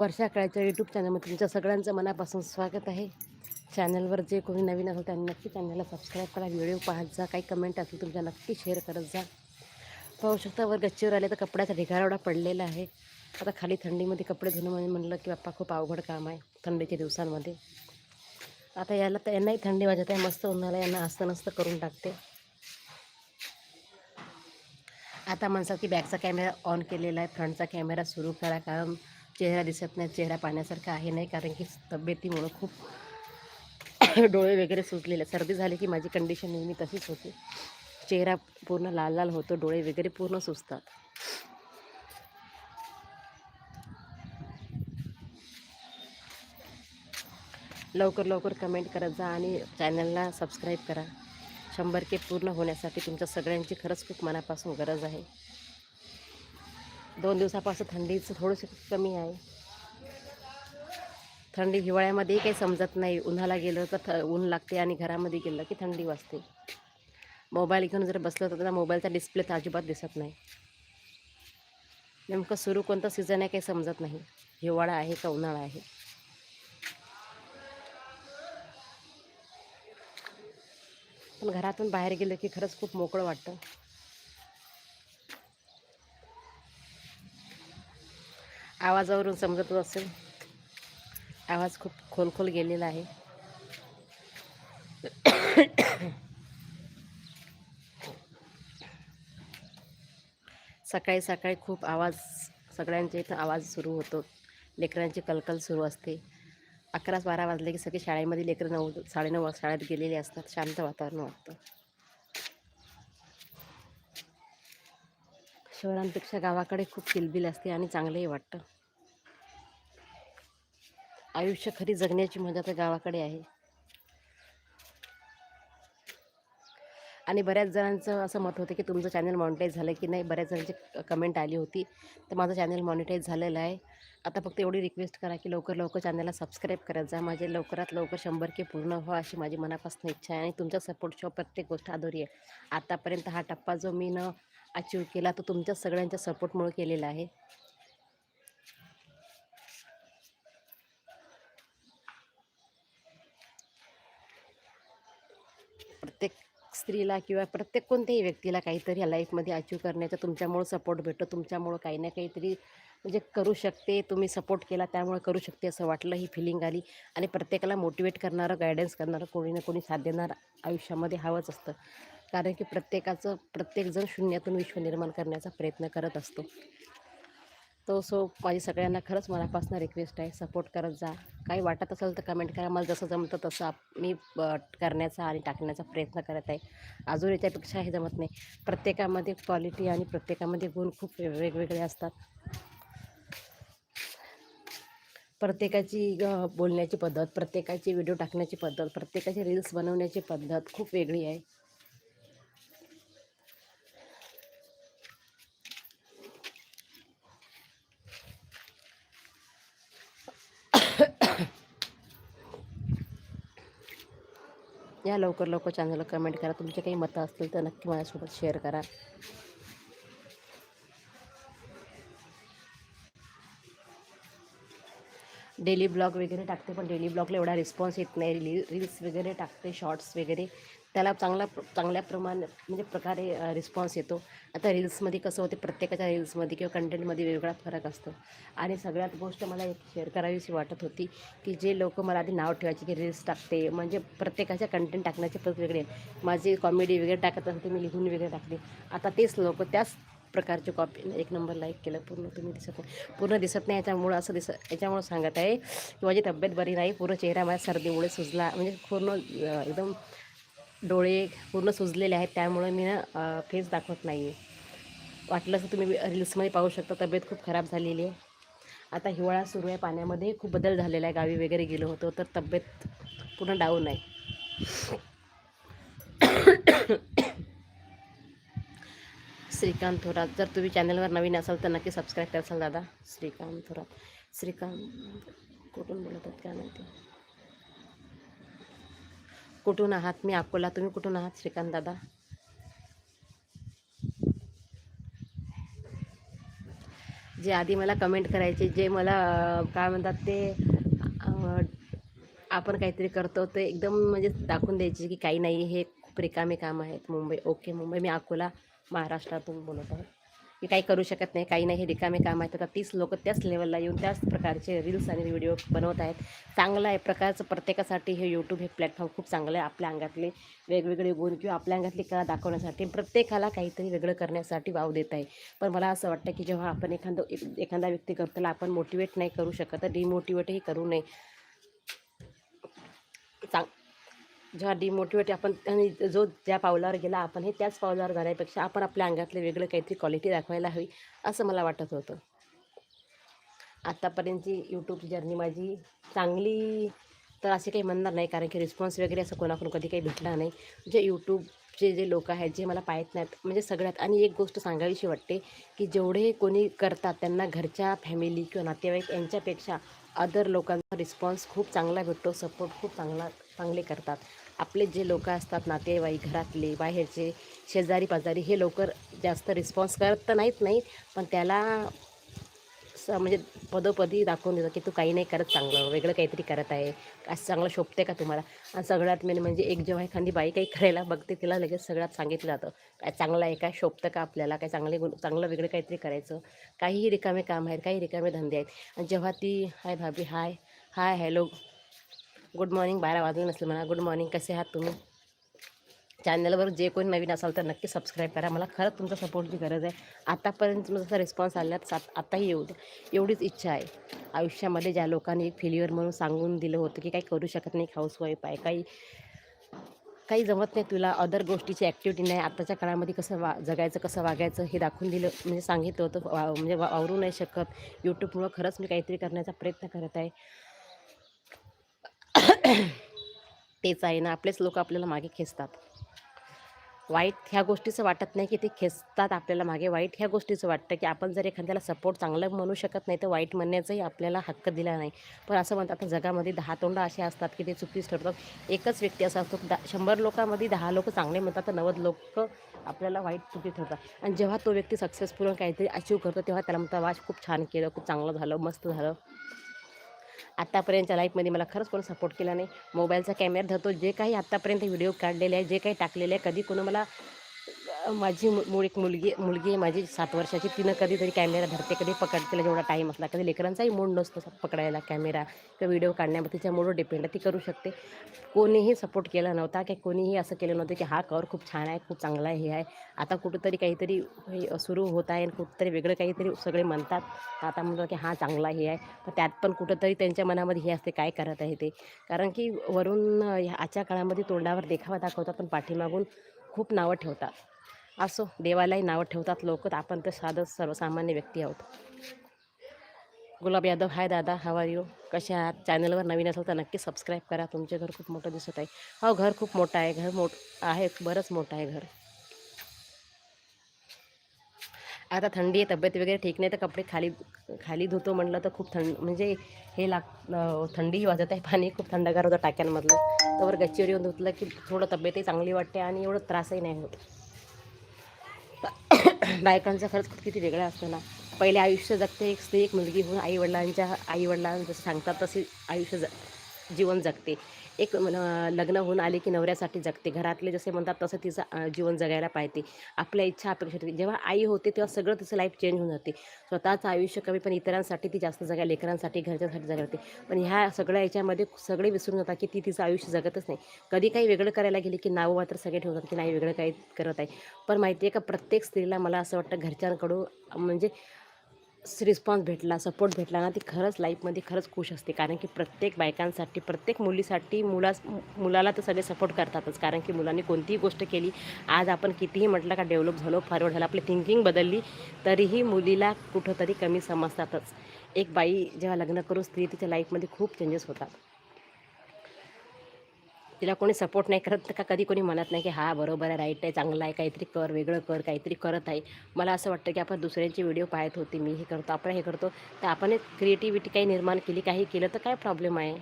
वर्षा काळच्या यूट्यूब चॅनलमध्ये तुमच्या सगळ्यांचं मनापासून स्वागत आहे. चॅनलवर जे कोणी नवीन असेल त्यांनी नक्की चॅनलला सबस्क्राईब करा. व्हिडिओ पाहत जा. काही कमेंट असेल तुमच्या नक्की शेअर करत जा. पाहू शकता वर गच्चीवर आले तर कपड्याचा ढिगारा पडलेला आहे. आता खाली थंडीमध्ये कपडे धुणं म्हणजे म्हणलं की बाप्पा खूप अवघड काम आहे थंडीच्या दिवसांमध्ये. आता याला तर यांनाही थंडी वाजत. आहे मस्त उन्हाला यांना असतं नसतं करून टाकते. आता म्हणतात की बॅकचा कॅमेरा ऑन केलेला आहे. फ्रंटचा कॅमेरा सुरू करा. कारण चेहरा दिसत नाही चेहरा पाहण्यासारखा आहे नाही कारण की तब्येतीमुळं खूप डोळे वगैरे सुजलेले. सर्दी झाली की माझी कंडिशन नेहमी तशीच होती. चेहरा पूर्ण लाल लाल होतो डोळे वगैरे पूर्ण सुजतात. लवकर लवकर कमेंट करत जा आणि चॅनलला सबस्क्राईब करा. शंभर के पूर्ण होण्यासाठी तुमच्या सगळ्यांची खरंच खूप मनापासून गरज आहे. दोन दिवसापासून थंडीचं थोडंसं कमी आहे. थंडी हिवाळ्यामध्येही काही समजत नाही. उन्हाला गेलं तर थ ऊन लागते आणि घरामध्ये गेलं की थंडी वाजते. मोबाईल घेऊन जर बसलं तर त्याला मोबाईलचा डिस्प्ले तर अजिबात दिसत नाही. नेमकं सुरू कोणतं सीझन आहे काही समजत नाही. हिवाळा आहे का उन्हाळा आहे? पण घरातून बाहेर गेलं की खरंच खूप मोकळं वाटतं. आवाजावरून समजतच असेल आवाज खूप खोल खोल गेलेला आहे. सकाळी सकाळी खूप आवाज सगळ्यांच्या इथं आवाज सुरू होतो. लेकरांची कलकल सुरू असते. अकरा बारा वाजले की सगळे शाळेमध्ये लेकरं नऊ साडेनऊ वाज शाळेत गेलेले असतात. शांत वातावरण वाटतं. शहरांपेक्षा गावाकडे खूप किलबिल असते आणि चांगलंही वाटतं. आयुष्य खरी जगण्याची मजा तर गावाकडे आहे. आणि बऱ्याच जणांचं असं मत होतं की तुमचं चॅनल मॉनिटाईज झालं की नाही? बऱ्याच जणांची कमेंट आली होती. तर माझं चॅनल मॉनिटाईज झालेलं आहे. आता फक्त एवढी रिक्वेस्ट करा की लवकर लवकर चॅनलला सबस्क्राईब करत जा. माझे लवकरात लवकर शंभर के पूर्ण व्हा अशी माझी मनापासून इच्छा आहे. आणि तुमचा सपोर्ट शो प्रत्येक गोष्ट अधुरी आहे. आतापर्यंत हा टप्पा जो मी न अचीव केला तो तुमच्या सगळ्यांच्या सपोर्टमुळे केलेला आहे. प्रत्येक स्त्रीला किंवा प्रत्येक कोणत्याही व्यक्तीला काहीतरी या लाईफमध्ये अचीव करण्याचा तुमच्यामुळं सपोर्ट भेटतो. तुमच्यामुळं काही ना काहीतरी म्हणजे करू शकते तुम्ही सपोर्ट केला त्यामुळे करू शकते असं वाटलं ही फिलिंग आली. आणि प्रत्येकाला मोटिवेट करणारं गायडन्स करणारं कोणी ना कोणी साथ देणारं आयुष्यामध्ये हवंच असतं. कारण की प्रत्येकाचं प्रत्येकजण शून्यातून विश्व निर्माण करण्याचा प्रयत्न करत असतो. तो सो माझी सगळ्यांना खरंच मनापासून रिक्वेस्ट आहे सपोर्ट करत जा. काही वाटत असेल तर कमेंट करा. मला जसं जमतं तसं मी करण्याचा आणि टाकण्याचा प्रयत्न करत आहे. अजून याच्यापेक्षा हे जमत नाही. प्रत्येकामध्ये क्वालिटी आणि प्रत्येकामध्ये गुण खूप वेगवेगळे असतात. प्रत्येकाची बोलण्याची पद्धत प्रत्येकाची व्हिडिओ टाकण्याची पद्धत प्रत्येकाची रील्स बनवण्याची पद्धत खूप वेगळी आहे. या लवकर लवकर चॅनलला कमेंट करा. तुमचे काही मतं असतील तर नक्की माझ्यासोबत शेअर करा. डेली ब्लॉग वगैरे टाकते पण डेली ब्लॉगला एवढा रिस्पॉन्स येत नाही. रील रील्स वगैरे टाकते शॉर्ट्स वगैरे. त्याला चांगला चांगल्या प्रमाण म्हणजे प्रकारे रिस्पॉन्स येतो. आता रील्समध्ये कसं होते प्रत्येकाच्या रील्समध्ये किंवा कंटेंटमध्ये वेगळा फरक असतो. आणि सगळ्यात गोष्ट मला एक शेअर करावीशी वाटत होती की जे लोक मला आधी नाव ठेवायचे की रील्स टाकते म्हणजे प्रत्येकाच्या कंटेंट टाकण्याचे पद्धत वेगळे आहे माझी कॉमेडी वगैरे टाकत असते मी लिहून वगैरे टाकते. आता तेच लोक त्याच प्रकारची कॉपी एक नंबर लाईक केलं पूर्ण तुम्ही दिसत नाही. पूर्ण दिसत नाही याच्यामुळं असं दिसत याच्यामुळं सांगत आहे की माझी तब्येत बरी नाही पूर्ण चेहरा माझ्या सर्दीमुळे सुजला म्हणजे पूर्ण एकदम डोळे पूर्ण सुजलेले आहेत त्यामुळे मी ना फेस दाखवत नाही आहे वाटलं तुम्ही रील्समध्ये पाहू शकता तब्येत खूप खराब झालेली आहे. आता हिवाळा सुरू आहे पाण्यामध्ये खूप बदल झालेला आहे गावी वगैरे गेलो होतो तर तब्येत पूर्ण डाऊन आहे. श्रीकांत थोरात जर तुम्ही चॅनलवर नवीन असाल तर नक्की सबस्क्राईब करसाल दादा. श्रीकांत थोरात. श्रीकांत कुठून बोलत आहेत काय माहिती? कुठून आहात? मी अकोला. तुम्ही कुठून आहात श्रीकांत दादा? जे आधी मला कमेंट करायचे जे मला काय म्हणतात ते आपण काहीतरी करतो ते एकदम म्हणजे दाखवून द्यायचे की काही नाही हे खूप रिकामे काम आहेत मुंबई. ओके मुंबई. मी अकोला महाराष्ट्रातून बोलत आहे. की काही करू शकत नाही काही नाही हे रिकामे काम आहेत. आता तीच लोक त्याच लेवलला येऊन त्याच प्रकारचे रील्स आणि व्हिडिओ बनवत आहेत. चांगलं आहे. प्रकारचं प्रत्येकासाठी हे यूट्यूब हे प्लॅटफॉर्म खूप चांगलं आहे. आपल्या अंगातले वेगवेगळे गुण किंवा आपल्या अंगातली कला दाखवण्यासाठी प्रत्येकाला काहीतरी वेगळं करण्यासाठी वाव देत आहे. पण मला असं वाटतं की जेव्हा आपण एखादं एखादा व्यक्ती करतो त्याला आपण मोटिवेट नाही करू शकत. तर डिमोटिवेटही करू नये. चांग जेव्हा डिमोटिवेट आपण आणि जो ज्या पावलावर गेला आपण हे त्याच पावलावर जाण्यापेक्षा आपण आपल्या अंगातले वेगळं काहीतरी क्वालिटी दाखवायला हवी असं मला वाटत होतं. आत्तापर्यंतची यूट्यूबची जर्नी माझी चांगली तर असे काही म्हणणार नाही कारण की रिस्पॉन्स वगैरे असं कोणाकडून कधी काही भेटला नाही. जे यूट्यूबचे जे लोक आहेत जे मला पाहत नाहीत म्हणजे सगळ्यात आणि एक गोष्ट सांगावीशी वाटते की जेवढे कोणी करतात त्यांना घरच्या फॅमिली किंवा नातेवाईक यांच्यापेक्षा अदर लोकांचा रिस्पॉन्स खूप चांगला भेटतो सपोर्ट खूप चांगला चांगले करतात. आपले जे लोक असतात नातेवाईक घरातले बाहेरचे शेजारी पाजारी हे लवकर जास्त रिस्पॉन्स करत तर नाहीत नाही पण त्याला स म्हणजे पदोपदी दाखवून देतं की तू काही नाही करत चांगलं वेगळं काहीतरी करत आहे असं चांगलं शोभते का तुम्हाला? आणि सगळ्यात मेन म्हणजे एक जेव्हा एखादी बाई काही करायला बघते तिला लगेच सगळ्यात सांगितलं जातं काय चांगलं आहे काय शोभतं का आपल्याला काय चांगले गुण चांगलं वेगळं काहीतरी करायचं काहीही रिकामे काम आहेत काही रिकामे धंदे आहेत आणि जेव्हा ती हाय भाभी hi hi hello good morning बारा वाजले नसले म्हणा. गुड मॉर्निंग कसे आहात तुम्ही? चॅनलवर जे कोणी नवीन असाल तर नक्की सबस्क्राईब करा. मला खरंच तुमचा सपोर्टची गरज आहे. आतापर्यंत जसा रिस्पॉन्स आला सात आताही येऊ द्या एवढीच इच्छा आहे. आयुष्यामध्ये ज्या लोकांनी एक फेल्युअर म्हणून सांगून दिलं होतं की काही करू शकत नाही हाऊसवाईफ आहे काही काही जमत नाही तुला अदर गोष्टीची ॲक्टिव्हिटी नाही. आताच्या काळामध्ये कसं वा जगायचं कसं वागायचं हे दाखवून दिलं म्हणजे सांगितलं होतं. वा म्हणजे वा वावरू नाही शकत. यूट्यूबमुळं खरंच मी काहीतरी करण्याचा प्रयत्न करत आहे. तेच आहे ना आपलेच लोक आपल्याला मागे खेचतात. वाईट ह्या गोष्टीचं वाटत नाही की ते खेचतात आपल्याला मागे. वाईट ह्या गोष्टीचं वाटतं की आपण जर एखाद्याला सपोर्ट चांगलं म्हणू शकत नाही तर वाईट म्हणण्याचाही आपल्याला हक्क दिला नाही. पण असं म्हणतात आता जगामध्ये दहा तोंडं असे असतात की ते चुकीच ठरतात एकच व्यक्ती असा असतो दा शंभर लोकांमध्ये दहा लोक चांगले म्हणतात तर नव्वद लोक आपल्याला वाईट चुकी ठरतात आणि जेव्हा तो व्यक्ती सक्सेसफुल काहीतरी अचीव करतो तेव्हा त्याला म्हणतात वाच खूप छान केलं खूप चांगलं झालं मस्त झालं. आत्तापर्यंतच्या लाईफमध्ये मला खरंच कोण सपोर्ट केला नाही. मोबाईलचा कॅमेरा धरतो. जे काही आत्तापर्यंत व्हिडिओ काढलेले आहे जे काही टाकलेले आहे कधी कोणी मला माझी मु- मूळ एक मुलगी मुलगी आहे माझी सात वर्षाची. तिनं कधीतरी कॅमेरा धरते कधी पकडते तिला जेवढा टाईम असला. कधी लेकरांचाही मूड नसतो पकडायला कॅमेरा किंवा व्हिडिओ काढण्यामध्ये. तिच्या डिपेंड ती करू शकते. कोणीही सपोर्ट केला नव्हता की कोणीही असं केलं नव्हतं की हा कवर खूप छान आहे खूप चांगला आहे हे आहे. आता कुठंतरी काहीतरी हे सुरू होत आहे आणि कुठंतरी वेगळं काहीतरी सगळे म्हणतात. आता म्हणतो की हा चांगला हे आहे. पण त्यात पण कुठंतरी त्यांच्या मनामध्ये हे असते काय करत आहे ते. कारण की वरून ह्या- आजच्या काळामध्ये तोंडावर देखावा दाखवतात पण पाठीमागून खूप नावं ठेवतात. असो देवालाही नावं ठेवतात लोक आपण तर साधं सर्वसामान्य व्यक्ती आहोत. गुलाब यादव हाय दादा हवा यू कशा आहात? चॅनलवर नवीन असेल तर नक्की सबस्क्राईब करा. तुमचे घर खूप मोठं दिसत आहे. हो घर खूप मोठं आहे. घर मोठ आहे बरंच मोठं आहे घर. आता थंडी आहे तब्येत वगैरे ठीक नाही तर कपडे खाली खाली धुतो म्हटलं तर खूप थंड म्हणजे हे लाग थंडीही वाजत आहे. पाणी खूप थंडगार होतं टाक्यांमधलं. त्यावर गच्चीवर येऊन धुतलं की थोडं तब्येतही चांगली वाटते आणि एवढं त्रासही नाही होत. बायकांचं खरंच खूप किती वेगळं असतं ना. पहिले आयुष्य जगते एक स्त्री एक मुलगी होऊन आईवडिलांच्या आईवडिलांना जसं सांगतात तसे आयुष्य ज जीवन जगते. एक मन- लग्न होऊन आले की नवऱ्यासाठी जगते. घरातले जसे म्हणतात तसं तिचं जीवन जगायला पाहिजे आपल्या इच्छा अपेक्षा ठेवते. जेव्हा आई होते तेव्हा सगळं तिचं लाईफ चेंज होऊन जाते. स्वतःचं आयुष्य कमी पण इतरांसाठी ती जास्त जगा लेकरांसाठी घरच्यासाठी जगते पण ह्या सगळ्या याच्यामध्ये सगळे विसरून जातात की ती तिचं आयुष्य जगतच नाही. कधी काही वेगळं करायला गेली की नावं मात्र सगळे ठेवतात की नाही वेगळं काही करत आहे. पण माहिती आहे का प्रत्येक स्त्रीला मला असं वाटतं घरच्यांकडून म्हणजे रिस्पॉन्स भेटला सपोर्ट भेटला ना ती खरंच लाईफमध्ये खरंच खुश असते. कारण की प्रत्येक बायकांसाठी प्रत्येक मुलीसाठी मुला मुलाला तर सगळे सपोर्ट करतातच. कारण की मुलांनी कोणतीही गोष्ट केली आज आपण कितीही म्हटलं का डेव्हलप झालो फॉरवर्ड झालं आपली थिंकिंग बदलली तरीही मुलीला कुठंतरी कमी समजतातच. एक बाई जेव्हा लग्न करून स्त्री तिच्या लाईफमध्ये खूप चेंजेस होतात. तिला कोणी सपोर्ट नाही करत का कधी कोणी म्हणत नाही की हा बरोबर आहे राईट आहे चांगलं आहे काहीतरी कर वेगळं कर काहीतरी करत आहे. मला असं वाटतं की आपण दुसऱ्यांचे व्हिडिओ पाहत होते मी हे करतो आपण हे करतो. तर आपण एक क्रिएटिव्हिटी काही निर्माण केली काही केलं तर काय प्रॉब्लेम आहे?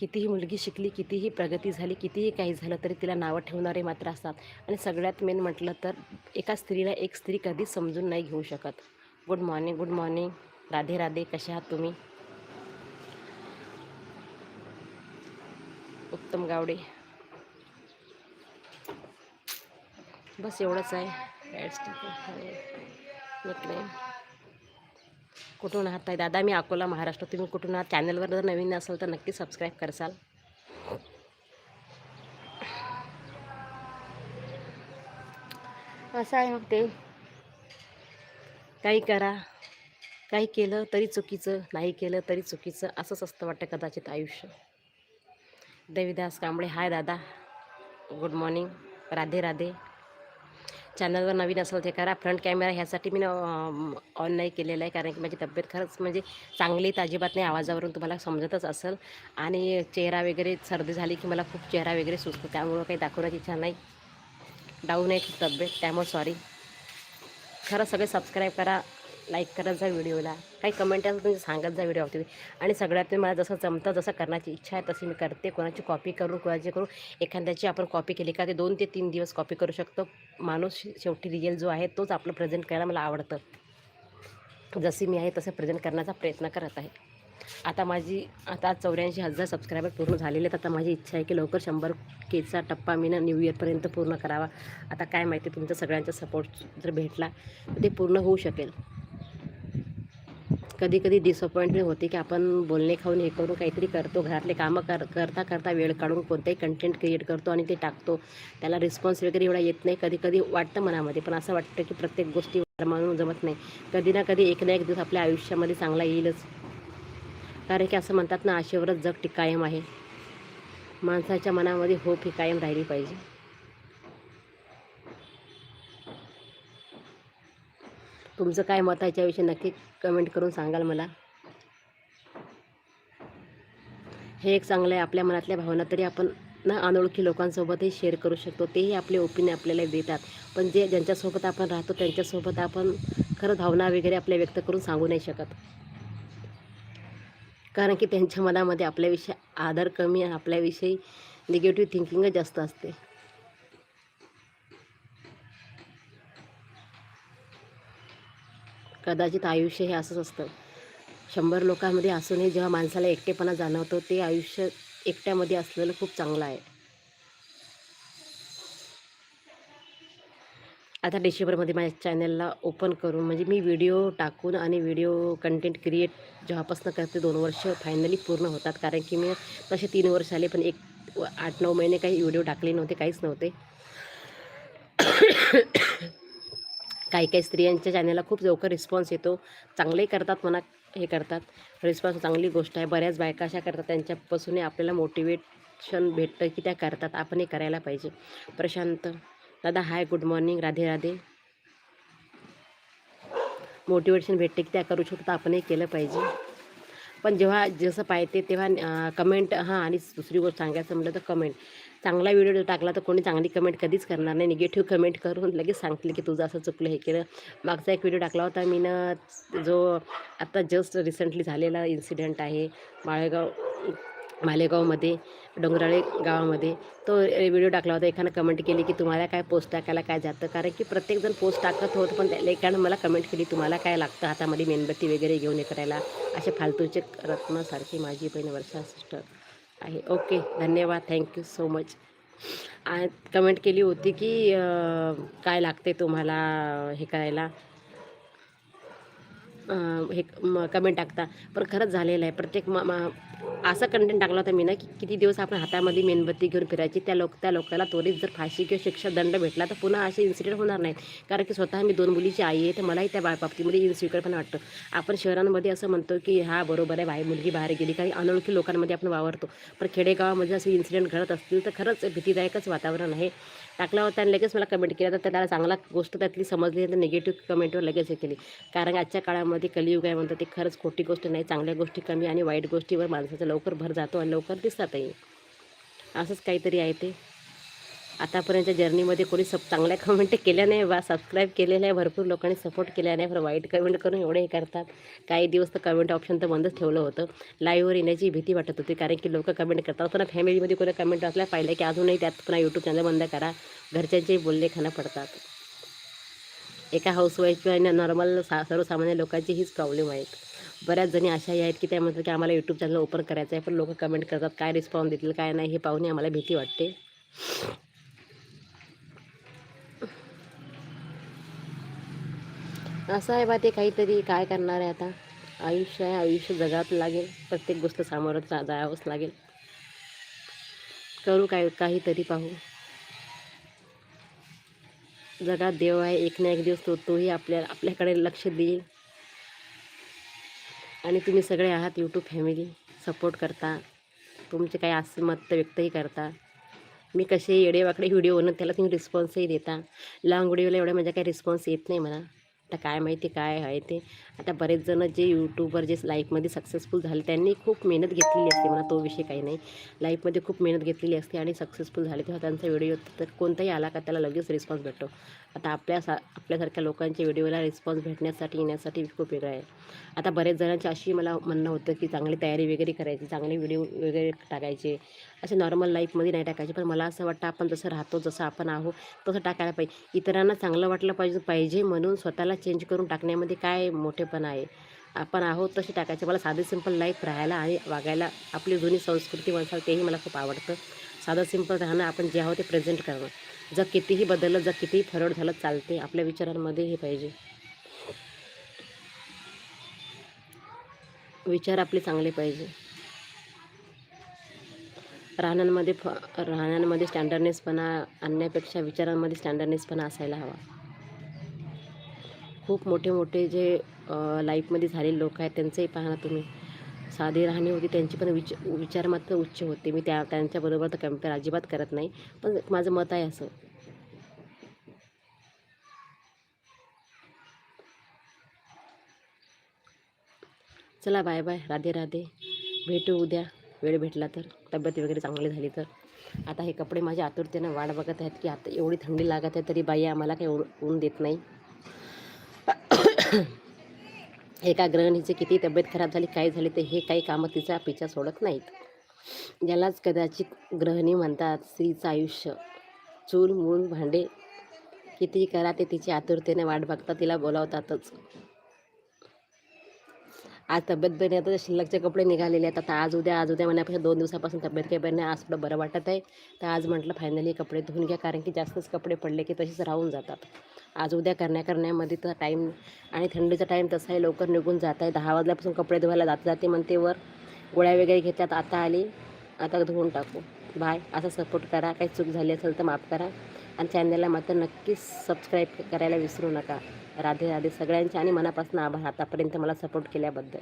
कितीही मुलगी शिकली कितीही प्रगती झाली कितीही काही झालं तरी तिला नावं ठेवणारे मात्र असतात. आणि सगळ्यात मेन म्हटलं तर एका स्त्रीला एक स्त्री कधीच समजून नाही घेऊ शकत. Good morning good morning Radhe Radhe कसे आहात तुम्ही? उत्तम गावडे. बस एवढंच आहे. ॲड्स निकनेम कुठून आहात आहे दादा मी अकोला महाराष्ट्र. तुम्ही कुठून आहात? चॅनलवर जर नवीन असाल तर नक्की सबस्क्राईब करसाल. असं आहे मग ते. काही करा. काही केलं तरी चुकीचं. नाही केलं तरी चुकीचं. असंच असतं वाटतं कदाचित आयुष्य. देवीदास कांबळे. हाय दादा. Good morning Radhe Radhe. चॅनलवर नवीन असेल ते करा. फ्रंट कॅमेरा ह्यासाठी मी ऑन नाही केलेला आहे. कारण की माझी तब्येत खरंच म्हणजे चांगली तर अजिबात नाही. आवाजावरून तुम्हाला समजतच असेल. आणि चेहरा वगैरे सर्दी झाली की मला खूप चेहरा वगैरे सुचतो त्यामुळं काही दाखवण्याची इच्छा नाही. डाऊन आहे तब्येत. त्यामुळे सॉरी खरं सगळे सबस्क्राईब करा. लाईक करत जा व्हिडिओला. काही कमेंट असेल तुम्ही सांगत जा व्हिडिओवरती आणि सगळ्यात मला जसं जमतं जसं करण्याची इच्छा आहे तशी मी करते. कोणाची कॉपी करून कोणाची करून एखाद्याची आपण कॉपी केली का ते दोन ते तीन दिवस कॉपी करू शकतो. माणूस शेवटी रियल जो आहे तोच आपलं प्रेझेंट करायला मला आवडतं. जशी मी आहे तसं प्रेझेंट करण्याचा प्रयत्न करत आहे. आता माझी आता चौऱ्याऐंशी हजार सबस्क्रायबर पूर्ण झालेले आहेत. आता माझी इच्छा आहे की लवकर शंभर केचा टप्पा मी ना न्यू इयरपर्यंत पूर्ण करावा. आता काय माहिती तुमचा सगळ्यांचा सपोर्ट जर भेटला तर ते पूर्ण होऊ शकेल. कधी कधी डिसअपॉइंटमेंट होते की आपण बोलणे खाऊन हे करून काहीतरी करतो घरातले कामं कर करता करता वेळ काढून कोणताही कंटेंट क्रिएट करतो आणि ते टाकतो. त्याला रिस्पॉन्स वगैरे एवढा येत नाही कधी कधी वाटतं मनामध्ये पण असं वाटतं की प्रत्येक गोष्टी मानून जमत नाही. कधी ना कधी एक ना एक दिवस आपल्या आयुष्यामध्ये चांगला येईलच. कारण की असं म्हणतात ना आशेवरच जग टिकायम आहे. माणसाच्या मनामध्ये होप ही कायम राहिली पाहिजे. तुमचं काय मत आहे याच्याविषयी नक्की कमेंट करून सांगाल मला. हे एक चांगलं आहे आपल्या मनातल्या भावना तरी आपण ना अनोळखी लोकांसोबतही शेअर करू शकतो. तेही आपले ओपिनियन आपल्याला देतात. पण जे ज्यांच्यासोबत आपण राहतो त्यांच्यासोबत आपण खरं भावना वगैरे आपल्या व्यक्त करून सांगू नाही शकत. कारण की त्यांच्या मनामध्ये आपल्याविषयी आदर कमी आणि आपल्याविषयी निगेटिव्ह थिंकिंगच जास्त असते. कदाचित आयुष्य हे असंच असतं. शंभर लोकांमध्ये असूनही जेव्हा माणसाला एकटेपणा जाणवतो ते आयुष्य एकट्यामध्ये असलेलं खूप चांगलं आहे. आता डिसेंबरमध्ये माझ्या चॅनलला ओपन करून म्हणजे मी व्हिडिओ टाकून आणि व्हिडिओ कंटेंट क्रिएट जेव्हापासून करते दोन वर्ष फायनली पूर्ण होतात. कारण की मी तसे तीन वर्ष आले पण एक आठ नऊ महिने काही व्हिडिओ टाकले नव्हते काहीच नव्हते. काही काही स्त्रियांच्या चॅनलला खूप लवकर रिस्पॉन्स येतो. चांगलेही करतात म्हणा हे करतात. रिस्पॉन्स चांगली गोष्ट आहे. बऱ्याच बायका अशा करतात त्यांच्यापासूनही आपल्याला मोटिवेशन भेटतं की त्या करतात. आपणही करायला पाहिजे. प्रशांत दादा hi good morning Radhe Radhe. Motivation भेटते की त्या करू शकतात आपणही केलं पाहिजे. पण जेव्हा जसं पाहिजे तेव्हा कमेंट हां आणि दुसरी गोष्ट सांगायचं म्हटलं तर कमेंट चांगला व्हिडिओ टाकला तर कोणी चांगली कमेंट कधीच करणार नाही. निगेटिव्ह कमेंट करून लगेच सांगतील की तुझं असं चुकलं हे केलं. मागचा एक व्हिडिओ टाकला होता मी ना जो आत्ता जस्ट रिसेंटली झालेला इन्सिडेंट आहे माळेगाव मालेगावमध्ये डोंगराळे गावामध्ये. तो व्हिडिओ टाकला होता. एकानं कमेंट केली की तुम्हाला काय पोस्ट टाकायला काय जातं? कारण की प्रत्येकजण पोस्ट टाकत होत पण त्या एकानं मला कमेंट केली तुम्हाला काय लागतं हातामध्ये मेणबत्ती वगैरे घेऊन हे करायला? असे फालतूचे रत्नासारखी माझी बहीण वर्षा सिस्टर आहे. ओके धन्यवाद. Thank you so much comment केली होती की काय लागते तुम्हाला हे करायला? हे कमेंट टाकता. पण खरंच झालेलं आहे. प्रत्येक मा मा असा कंटेंट टाकला होता मी ना की किती दिवस आपण हातामध्ये मेणबत्ती घेऊन फिरायची त्या लोक त्या लोकाला त्वरित जर फाशी किंवा शिक्षा दंड भेटला तर पुन्हा असे इन्सिडेंट होणार नाहीत. कारण की स्वतः मी दोन मुलीची आई आहे तर मलाही त्या बा बाबतीमध्ये इन्सिक्युअर पण वाटतं. आपण शहरांमध्ये असं म्हणतो की हा बरोबर आहे बाई मुलगी बाहेर गेली काही अनोळखी लोकांमध्ये आपण वावरतो. पण खेडेगावामध्ये असे इन्सिडेंट घडत असतील तर खरंच भीतीदायकच वातावरण आहे. टाकला होता आणि लगेच मला कमेंट केला तर त्याला चांगला गोष्ट त्यातली समजली तर निगेटिव्ह कमेंटवर लगेच हे केली. कारण आजच्या काळामध्ये कलियुग आहे म्हणतात ते खरंच खोटी गोष्ट नाही चांगल्या गोष्टी कमी आणि वाईट गोष्टीवर माणसाचा लवकर भर जातो आणि लवकर दिसतातही. असंच काहीतरी आहे ते. आतापर्यंतच्या जर्नीमध्ये कोणी सब चांगल्या कमेंट केल्या नाही बा सबस्क्राईब केलेल्या आहे भरपूर लोकांनी सपोर्ट केला नाही पण वाईट कमेंट करून एवढे हे करतात. काही दिवस तर कमेंट ऑप्शन तर बंदच ठेवलं होतं. लाईव्हवर येण्याची भीती वाटत होती कारण की लोक कमेंट करतात. असताना फॅमिलीमध्ये कोणी कमेंट असल्या पाहिलं की अजूनही त्यात पुन्हा यूट्यूब चॅनल बंद करा. घरच्यांचेही बोलले खाणं पडतात. एका हाऊसवाईफ आणि नॉर्मल सा सर्वसामान्य लोकांची हीच प्रॉब्लेम आहेत बऱ्याच जणी अशाही आहेत की त्या म्हणतात की आम्हाला यूट्यूब चॅनल ओपन करायचं आहे पण लोक कमेंट करतात काय रिस्पॉन्स देतील काय नाही हे पाहून आम्हाला भीती वाटते. असं आहे बा ते काहीतरी काय करणार आहे आता. आयुष्य आहे आयुष्य जगात लागेल प्रत्येक गोष्ट सामोरं जा जावंच लागेल. करू काय काहीतरी पाहू. जगात देव आहे एक ना एक दिवस तो तोही आपल्या आपल्याकडे लक्ष देईल. आणि तुम्ही सगळे आहात यूट्यूब फॅमिली सपोर्ट करता. तुमचे काही असं मत व्यक्तही करता. मी कसे येडेवाकडे व्हिडिओ बनवून त्याला तुम्ही रिस्पॉन्सही देता. लॉंग व्हिडिओला एवढ्या माझ्या काही रिस्पॉन्स येत नाही मला आता काय माहिती काय आहे ते. आता बरेच जण जे यूट्यूबवर जे लाईफमध्ये सक्सेसफुल झाले त्यांनी खूप मेहनत घेतलेली असते. मला तो विषय काही नाही. लाईफमध्ये खूप मेहनत घेतलेली असते आणि सक्सेसफुल झाले. तेव्हा त्यांचा व्हिडिओ तर कोणताही आला का त्याला लगेच रिस्पॉन्स भेटतो. आता आपल्या सा आपल्यासारख्या लोकांच्या व्हिडिओला रिस्पॉन्स भेटण्यासाठी येण्यासाठी खूप वेगळं आहे. आता बरेच जणांची अशी मला म्हणणं होतं की चांगली तयारी वगैरे करायची चांगले व्हिडिओ वगैरे टाकायचे. असे नॉर्मल लाईफमध्ये नाही टाकायचे. पण मला असं वाटतं आपण जसं राहतो जसं आपण आहो तसं टाकायला पाहिजे. इतरांना चांगलं वाटलं पाहिजे पाहिजे म्हणून स्वतःला चेंज करून टाकण्यामध्ये काय मोठे पण आहे. आपण आहोत तसे टाकायचे. मला साधे सिंपल लाईफ राहायला आणि वागायला आपली जुनी संस्कृती म्हणसाल तेही मला खूप आवडतं. साधं सिंपल राहणं आपण जे आहोत ते प्रेझेंट करणं. जर कितीही बदललं जर कितीही फरड झालं चालते. आपल्या विचारांमध्ये हे पाहिजे. विचार आपले चांगले पाहिजे. राहण्यांमध्ये फ राहण्यांमध्ये स्टँडर्डनेसपणा आणण्यापेक्षा विचारांमध्ये स्टँडर्डनेसपणा असायला हवा. खूप मोठे मोठे जे लाईफमध्ये झालेले लोक आहेत त्यांचंही पाहा ना तुम्ही. साधी राहणी होती त्यांची पण विच विचार मात्र उच्च होते. मी त्या त्यांच्याबरोबर तर कंपेअर अजिबात करत नाही. पण माझं मत आहे असं. चला बाय बाय राधे राधे. भेटू उद्या. वेळ भेटला तर. तब्येत वगैरे चांगली झाली तर. आता हे कपडे माझ्या आतुरतेनं वाट बघत आहेत की आता एवढी थंडी लागत आहे तरी बाई आम्हाला काही ऊन ऊन देत नाही. एका ग्रहणीची किती तब्येत खराब झाली काय झाली ते हे काही कामं तिचा पिछा सोडत नाहीत. ज्यालाच कदाचित ग्रहणी म्हणतात स्त्रीचं आयुष्य. चूल मूल भांडे कितीही करा ते तिची आतुरतेने वाट बघतात तिला बोलावतातच. आज तब्येत बरी आता शिल्लकचे कपडे निघालेले आहेत. आता आज उद्या आज उद्या म्हणण्यापेक्षा दोन दिवसापासून तब्येत काही बरी नाही. आज थोडं बरं वाटत आहे. तर आज म्हटलं फायनली कपडे धुवून घ्या. कारण की जास्तच कपडे पडले की तसेच राहून जातात. आज उद्या करण्या करण्यामध्ये तर टाईम आणि थंडीचा टाईम तसा आहे. लवकर निघून जात आहे. दहा वाजल्यापासून कपडे धुवायला जात जाते म्हणते वर. गोळ्या वगैरे घेतात. आता आली. आता धुवून टाकू. बाय असा सपोर्ट करा. काही चूक झाली असेल तर माफ करा. आणि चॅनलला मात्र नक्कीच सबस्क्राईब करायला विसरू नका. राधे राधे सगळ्यांचे आणि मनापासून आभार आतापर्यंत मला सपोर्ट केल्याबद्दल.